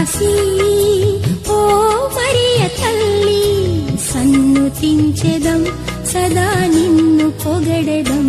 కాశీ ఓ మరియ తల్లి సన్నుతించెదం సదా నిన్ను పొగడెదం.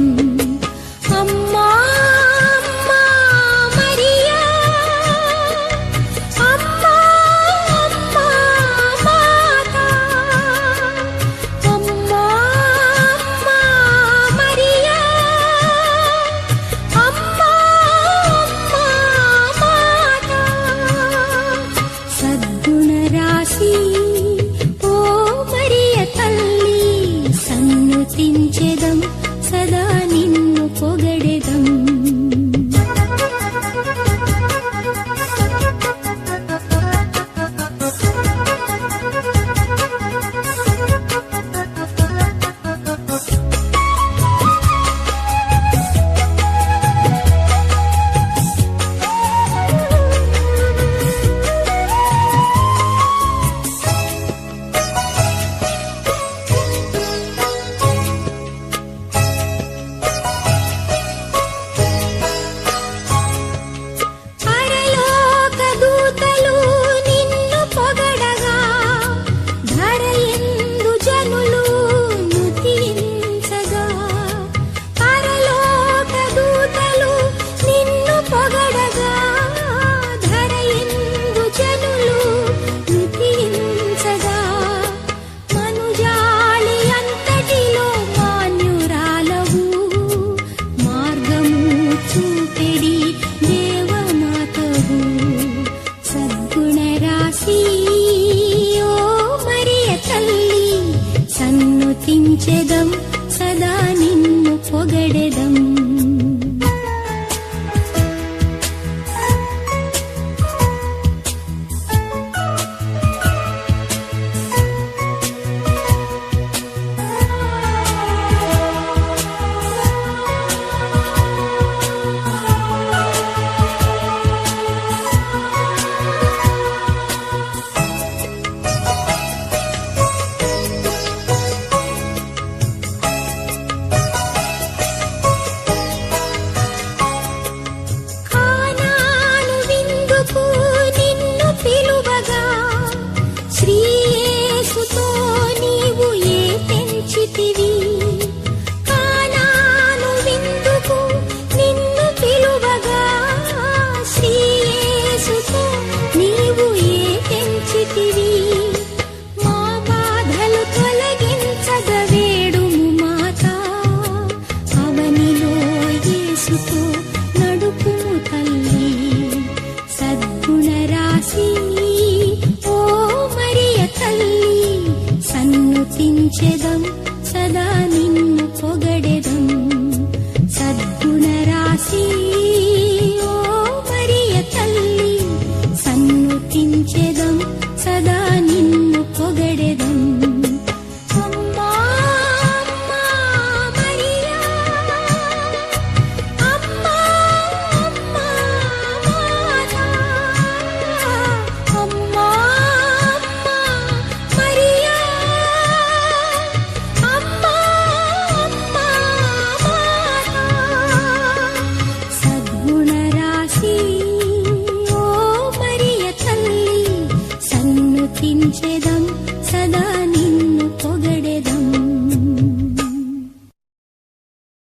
యేసుతో తల్లి. సద్గుణ ఓ మరియ తల్లి. సన్నుతించెదం సదా నీ